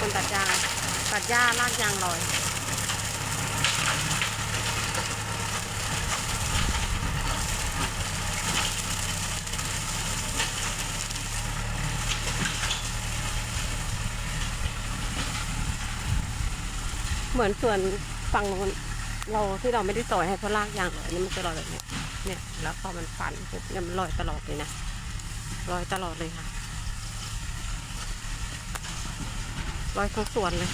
คนตัดยางตัดหญ้าลากยางลอยเหมือนส่วนฝั่งโน้นเราที่เราไม่ได้ต่อยให้เพราลากยางลอยนี่มันจะลอยแบบนี้เนี่ย แล้วพอมันฟันปุ๊บเนี่ยมันลอยตลอดเลยนะลอยตลอดเลยค่ะ ลอยทั้งส่วนเลย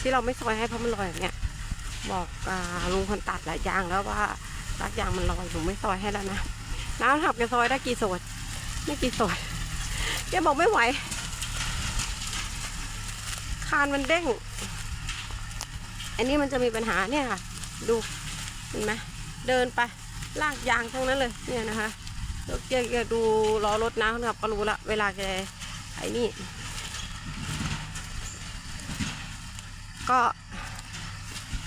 ที่เราไม่ซอยให้เพราะมันลอยอย่างเงี้ย บอกอลุงคนตัดหลายยางแล้วว่าลากยางมันลอยหนูไม่ซอยให้แล้วนะน้ำถับแกซอยได้กี่ส่วนไม่กี่ส่วนแกบอกไม่ไหว คานมันเด้ง อันนี้มันจะมีปัญหาเนี่ยค่ะ ดูเห็นไหมเดินไปลากยางทั้งนั้นเลย เนี่ยนะคะแล้วแกแกดูล้อรถนะครับก็รู้ละเวลาแกไอ้นี่ ก็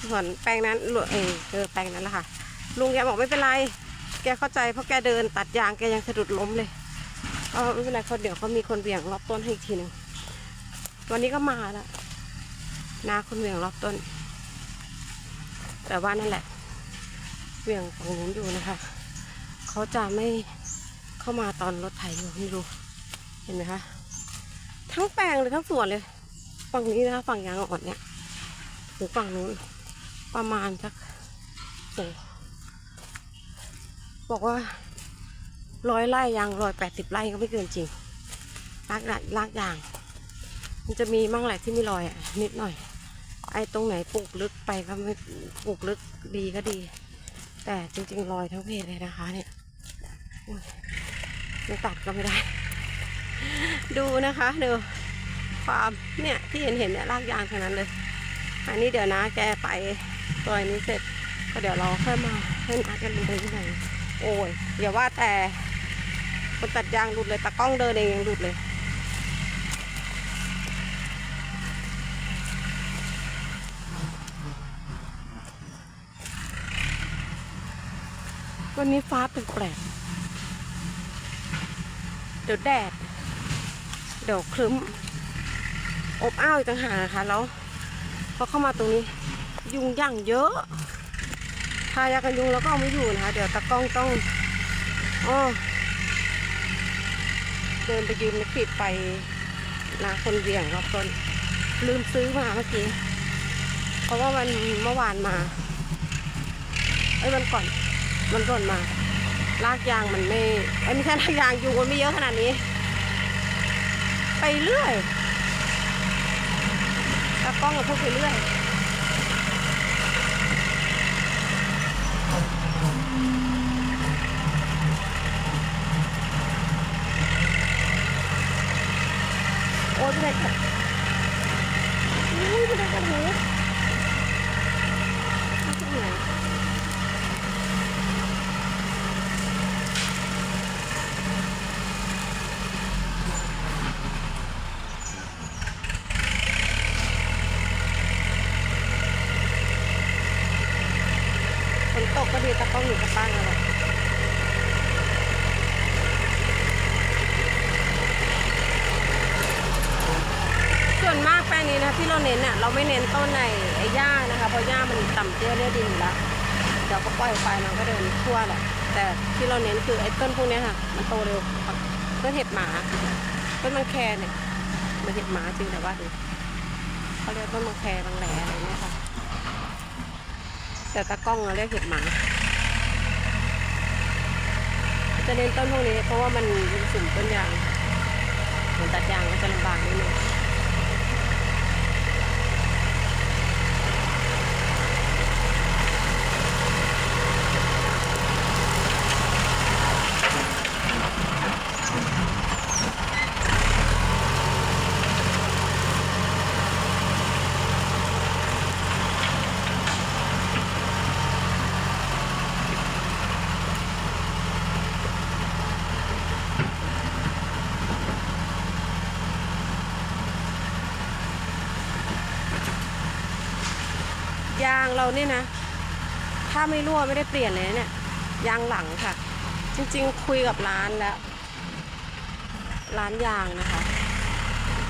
ส่วนแปลงนั้นหลวเองเออแปลงนั้นแหละค่ะ ลุงแกบอกไม่เป็นไร แกเข้าใจเพราะแกเดินตัดยางแกยังสะดุดล้มเลยก็ไม่เป็นไรเขาเดี๋ยวเขามีคนเบี่ยงรอบต้นให้อีกทีหนึ่งวันนี้ก็มาแล้วนาคนเบี่ยงรอบต้น แต่ว่านั่นแหละเบี่ยงฝั่งนู้นอยู่นะคะเขาจะไม่เข้ามาตอนรถไถอยู่ไม่รู้เห็นไหมคะทั้งแปลงเลยทั้งสวนเลย ฝั่งนี้นะคะฝั่งยางอ่อนเนี่ย ถึงฝั่งนู้น ประมาณสักโอ้บอกว่าร้อยไร่ยางร้อยแปดสิบไร่ก็ไม่เกินจริงลากลากยาง มันจะมีมั่งแหละที่ไม่ลอยอะนิดหน่อย ไอ้ตรงไหนปลูกลึกไปก็ไม่ปลูกลึกดีก็ดี แต่จริงๆลอยทั้งเพศเลยนะคะ เนี่ยไม่ตัดก็ไม่ได้ ดูนะคะดูความเนี่ยที่เห็นเห็นเนี่ยรากยางทั้งนั้นเลย อันนี้เดี๋ยวนะแกไปซอยนี้เสร็จ ก็เดี๋ยวเราค่อยมาให้นัดกันลงไปที่ไหนโอ้ยอย่าว่าแต่คนตัดยางหลุดเลยตากล้องเดินเองยังหลุดเลยวันนี้ฟ้าเป็นแปลกเดี๋ยวแดด เดี๋ยวครึ้ม อบอ้าวอีกต่างหานะคะแล้ว อเข้ามาตรงนี้ ยุงย่างเยอะทายากันยุงแล้วก็เอาไม่อยู่นะคะ เดี๋ยวตากล้องต้องอ้อเดินไปยืมนกปิดไปนาคนเบี่ยงรอบต้นลืมซื้อมาเมื่อกี้ เพราะว่ามันเมื่อวานมาเอ้ยมันก่อนมันก่อนมา ลากยางมันไม่ไอ้ไม่ใช่ลากยางยุงมันไม่เยอะขนาดนี้ ไปเรื่อย ตากล้องกับพวกไปเรื่อยโอ้ยไม่ได้ค่ะอุ้ยไม่ได้กันหูมาจากไหนฝน ตกก็ดีตากล้องอยู่กับบ้านแล้วส่วนมากแปลงนี้นะที่เราเน้นอะเราไม่เน้นต้นในไอ้หญ้านะคะเพราะหญ้ามันต่ำเตี้ยเรียดินอยู่แล้วเดี๋ยวก็ปล่อยไปมันก็เดินทั่วแหละ แต่ที่เราเน้นคือไอ้ต้นพวกนี้ค่ะ มันโตเร็วต้นเห็บหมาต้นมังแคเนี่ยมันเห็บหมาจริงแต่ว่าดูเขาเรียกต้นมังแคบางแหลอะไรเนี่ยค่ะ แต่ตากล้องเราเรียกเห็ดหมา จะเน้นต้นพวกนี้เพราะว่ามันเป็นสุ่มต้นยางเหมือนตัดยางก็จะลำบากนิดนึง ยางเราเนี่ยนะ ถ้าไม่รั่วไม่ได้เปลี่ยนเลยเนี่ย ยางหลังค่ะ จริงๆ คุยกับร้านแล้ว ร้านยางนะคะ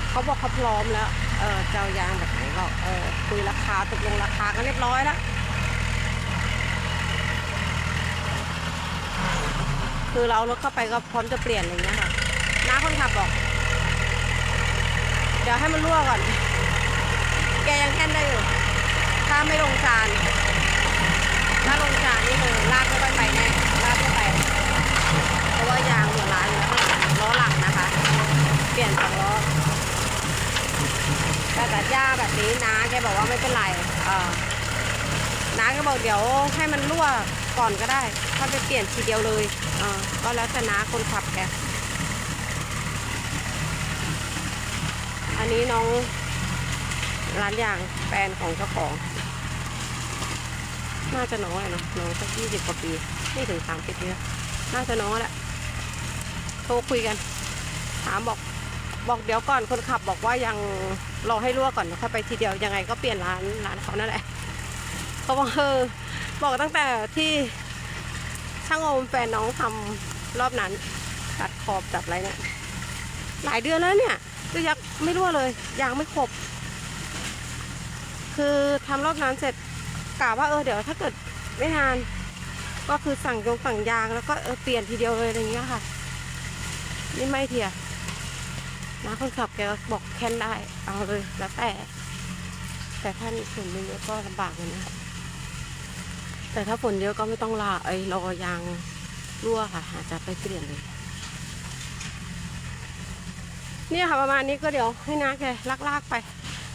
เขาบอกเขาพร้อมแล้ว เออจะายางแบบไหนก็เออคุยราคาตกลงราคากันเรียบร้อยแล้ว คือเรารถเข้าไปก็พร้อมจะเปลี่ยนอะไรเงี้ยค่ะ น้าคนขับบอก เดี๋ยวให้มันรั่วก่อน แกยังแค่นได้อยู่ ถ้าไม่ลงจาน ถ้าลงจานนี่คือลากไม่ค่อยไปแน่ลากไม่ไป เพราะว่ายางหัวร้านอยู่ข้างหลังล้อหลังนะคะ เปลี่ยนสองล้อแต่ตัดหญ้าแบบนี้นะแกบอกว่าไม่เป็นไรเออน้าก็บอกเดี๋ยวให้มันรั่วก่อนก็ได้ ถ้าไปเปลี่ยนทีเดียวเลยเออก็แล้วแต่น้าคนขับแก อันนี้น้องร้านยางแฟนของเจ้าของ น่าจะน้อยเนาะน้องสักยี่สิบกว่าปีไม่ถึงสามสิบเนี่ยน่าจะน้อยแหละโทรคุยกัน ถามบอกบอกเดี๋ยวก่อนคนขับบอกว่ายังรอให้รั่วก่อนถ้าไปทีเดียวยังไงก็เปลี่ยนร้านร้านเขานั่นแหละเขาบอกเออบอกตั้งแต่ที่ช่างโอมแฟนน้องทำรอบนั้นตัดขอบตัดอะไรเนี่ยหลายเดือนแล้วเนี่ยก็ยังไม่รั่วเลยยางไม่ครบคือทำรอบนั้นเสร็จ กะว่าเออเดี๋ยวถ้าเกิดไม่นาน ก็คือสั่งยงสั่งยางแล้วก็เออเปลี่ยนทีเดียวเลยอะไรเงี้ยค่ะ นี่ไม่เทียนะคนขับแกบอกแค่นได้เอาเลยแล้วแต่ แต่ถ้าฝนเยอะก็ลำบากเลยนะแต่ถ้าฝนเยอะก็ไม่ต้องลาไอ้รอยางรั่วค่ะอาจจะไปเปลี่ยนเลยเนี่ยค่ะประมาณนี้ก็เดี๋ยวให้น้าแกลากๆไป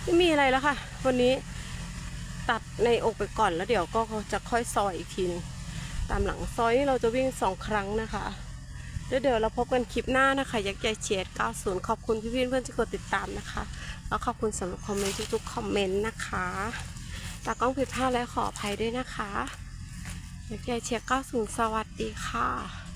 ไม่มีอะไรแล้วค่ะ วันนี้ ตัดในอกไปก่อนแล้วเดี๋ยวก็จะค่อยซอยอีกทีนึงตามหลังซอยนี่เราจะวิ่งสองครั้งนะคะแล้วเดี๋ยวเราพบกันคลิปหน้านะคะยักษ์ใหญ่เฉียด90 ขอบคุณพี่พี่เพื่อนที่กดติดตามนะคะ แล้วขอบคุณสำหรับคอมเมนต์ทุกๆคอมเมนต์นะคะตากล้องผิดพลาดและขออภัยด้วยนะคะยักษ์ใหญ่เฉียด90 สวัสดีค่ะ